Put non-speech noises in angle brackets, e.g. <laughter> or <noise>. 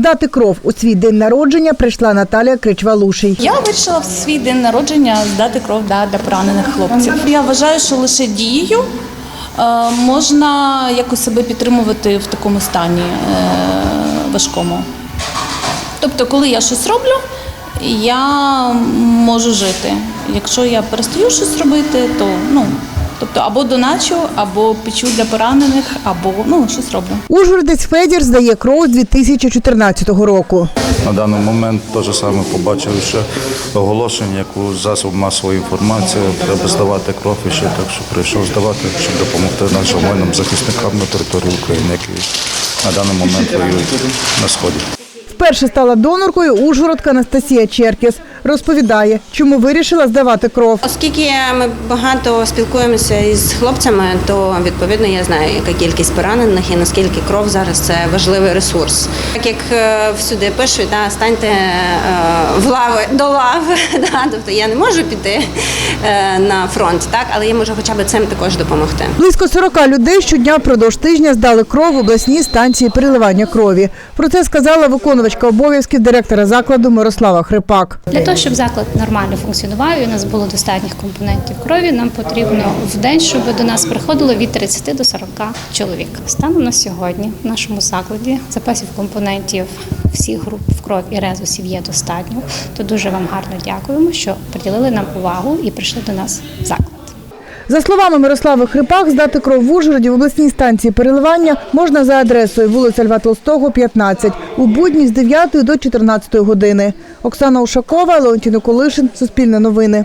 Здати кров у свій день народження прийшла Наталія Кричвалуший. Я вирішила в свій день народження здати кров да, для поранених хлопців. Я вважаю, що лише дією е, можна якось себе підтримувати в такому стані е, важкому. Тобто, коли я щось роблю, я можу жити. Якщо я перестаю щось робити, то ну. Тобто або доначу, або печу для поранених, або ну щось роблю. Ужгородець Федір здає кров 2014 року. На даний момент теж саме побачив ще оголошення, яку засоб масової інформації треба здавати кров і ще так, що прийшов здавати, щоб допомогти нашим воїнам захисникам на території України, які на даний момент воюють на сході. Вперше стала доноркою Ужгородка Анастасія Черкіс. Розповідає, чому вирішила здавати кров. Оскільки ми багато спілкуємося із хлопцями, то відповідно я знаю, яка кількість поранених і наскільки кров зараз це важливий ресурс. Так як е, всюди пишуть, да, станьте е, в лави до лави. <laughs> Да, тобто я не можу піти е, на фронт, так, але я можу хоча б цим також допомогти. Близько 40 людей щодня впродовж тижня здали кров в обласній станції переливання крові. Про це сказала виконувачка обов'язків директора закладу Мирослава Хрипак. Для того, щоб заклад нормально функціонував і у нас було достатніх компонентів крові, нам потрібно в день, щоб до нас приходило від 30 до 40 чоловік. Станом на сьогодні в нашому закладі запасів компонентів всіх груп в кров і резусів є достатньо. То дуже вам гарно дякуємо, що приділили нам увагу і прийшли до нас в заклад. За словами Мирослави Хрипак, здати кров в Ужгороді в обласній станції переливання можна за адресою вулиця Льва Толстого, 15, у будні з 9 до 14 години. Оксана Ушакова, Леонтіно Колишин, Суспільне новини.